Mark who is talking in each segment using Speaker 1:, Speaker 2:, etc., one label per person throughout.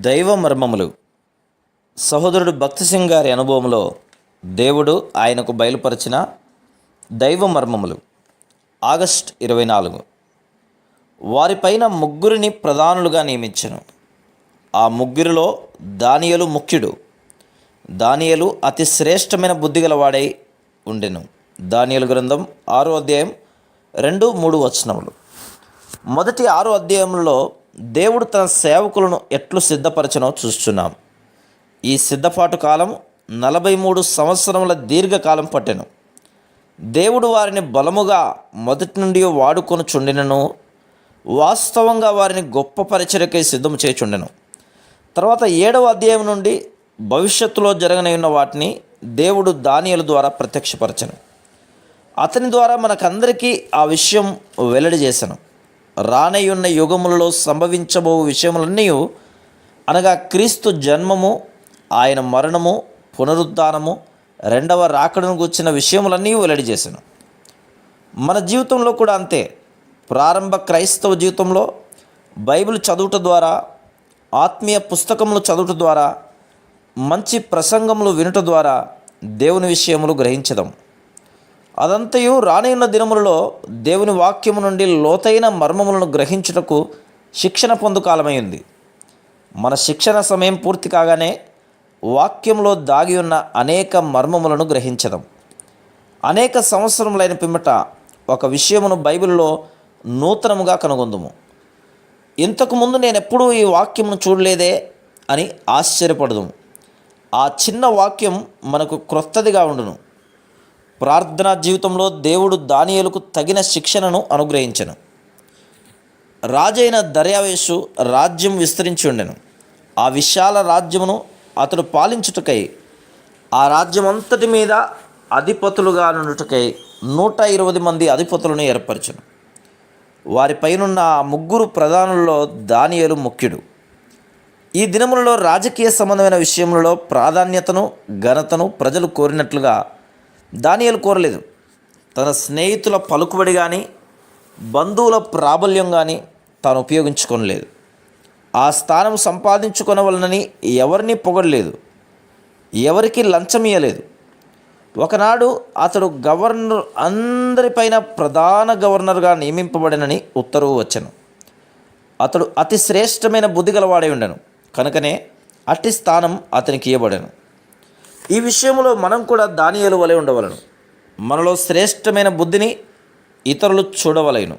Speaker 1: దైవ మర్మములు. సహోదరుడు భక్తి సింగ్ గారి అనుభవంలో దేవుడు ఆయనకు బయలుపరిచిన దైవ మర్మములు. ఆగస్ట్ ఇరవై నాలుగు. వారిపైన ముగ్గురిని ప్రధానులుగా నియమించను. ఆ ముగ్గురిలో దానియలు ముఖ్యుడు. దానియలు అతి శ్రేష్టమైన బుద్ధిగలవాడై ఉండెను. దానియలు గ్రంథం ఆరో అధ్యాయం రెండు మూడు వచనములు. మొదటి ఆరో అధ్యాయంలో దేవుడు తన సేవకులను ఎట్లు సిద్ధపరచనో చూస్తున్నాం. ఈ సిద్ధపాటు కాలం నలభై మూడు సంవత్సరముల దీర్ఘకాలం పట్టెను. దేవుడు వారిని బలముగా మొదటి నుండి వాడుకొని చుండినను వాస్తవంగా వారిని గొప్ప పరిచర్యకై సిద్ధం చేచుండెను తర్వాత ఏడవ అధ్యాయం నుండి భవిష్యత్తులో జరగనయున్న వాటిని దేవుడు దానియల ద్వారా ప్రత్యక్షపరచను. అతని ద్వారా మనకందరికీ ఆ విషయం వెల్లడి చేశాను రానయ్యున్న యుగములలో సంభవించబో విషయములన్నీ అనగా క్రీస్తు జన్మము ఆయన మరణము పునరుద్ధానము రెండవ రాకడను గుర్చిన విషయములన్నీ వెల్లడి చేశాను మన జీవితంలో కూడా అంతే. ప్రారంభ క్రైస్తవ జీవితంలో బైబిల్ చదువుట ద్వారా ఆత్మీయ పుస్తకములు చదువుట ద్వారా మంచి ప్రసంగములు వినుట ద్వారా దేవుని విషయములు గ్రహించదాం అదంతయు రానున్న దినములలో దేవుని వాక్యము నుండి లోతైన మర్మములను గ్రహించుటకు శిక్షణ పొందు కాలమైంది. మన శిక్షణ సమయం పూర్తి కాగానే వాక్యంలో దాగి ఉన్న అనేక మర్మములను గ్రహించడం అనేక సంవత్సరములైన పిమ్మట ఒక విషయమును బైబిల్లో నూతనముగా కనుగొందుము. ఇంతకుముందు నేను ఎప్పుడూ ఈ వాక్యమును చూడలేదే అని ఆశ్చర్యపడదుము. ఆ చిన్న వాక్యం మనకు క్రొత్తదిగా ఉండును. ప్రార్థనా జీవితంలో దేవుడు దానియలకు తగిన శిక్షణను అనుగ్రహించను. రాజైన దర్యావేషు రాజ్యం విస్తరించి ఉండెను. ఆ విశాల రాజ్యమును అతడు పాలించుటకై ఆ రాజ్యం అంతటి మీద అధిపతులుగా నుండుటకై నూట ఇరవై మంది అధిపతులను ఏర్పరచను. వారిపైనున్న ఆ ముగ్గురు ప్రధానుల్లో దానియలు ముఖ్యుడు. ఈ దినములలో రాజకీయ సంబంధమైన విషయములలో ప్రాధాన్యతను ఘనతను ప్రజలు కోరినట్లుగా దానియలు కోరలేదు. తన స్నేహితుల పలుకుబడి కానీ బంధువుల ప్రాబల్యం కానీ తాను ఉపయోగించుకోనలేదు. ఆ స్థానం సంపాదించుకొనవలనని ఎవరిని పొగడలేదు. ఎవరికి లంచం ఇయ్యలేదు ఒకనాడు అతడు గవర్నర్ అందరిపైన ప్రధాన గవర్నర్గా నియమింపబడినని ఉత్తర్వు వచ్చను. అతడు అతి శ్రేష్టమైన బుద్ధి గలవాడై ఉండను. కనుకనే అట్టి స్థానం అతనికి ఇవ్వబడను ఈ విషయంలో మనం కూడా దానియలు వలె ఉండవలను. మనలో శ్రేష్టమైన బుద్ధిని ఇతరులు చూడవలేను.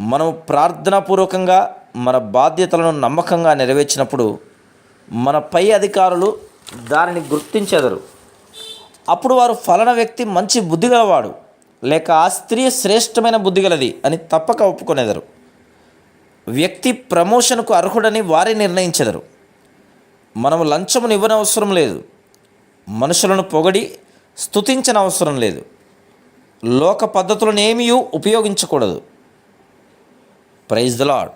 Speaker 1: మనం ప్రార్థనాపూర్వకంగా మన బాధ్యతలను నమ్మకంగా నెరవేర్చినప్పుడు మన పై అధికారులు దానిని గుర్తించెదరు. అప్పుడు వారు ఫలన వ్యక్తి మంచి బుద్ధి గలవాడు లేక ఆ స్త్రీ శ్రేష్టమైన బుద్ధి గలది అని తప్పక ఒప్పుకొనేదరు. వ్యక్తి ప్రమోషన్కు అర్హుడని వారే నిర్ణయించెదరు. మనం లంచమునివ్వనవసరం లేదు. మనుషులను పొగడి స్థుతించిన అవసరం లేదు. లోక పద్ధతులను ఏమీ ఉపయోగించకూడదు. Praise the lord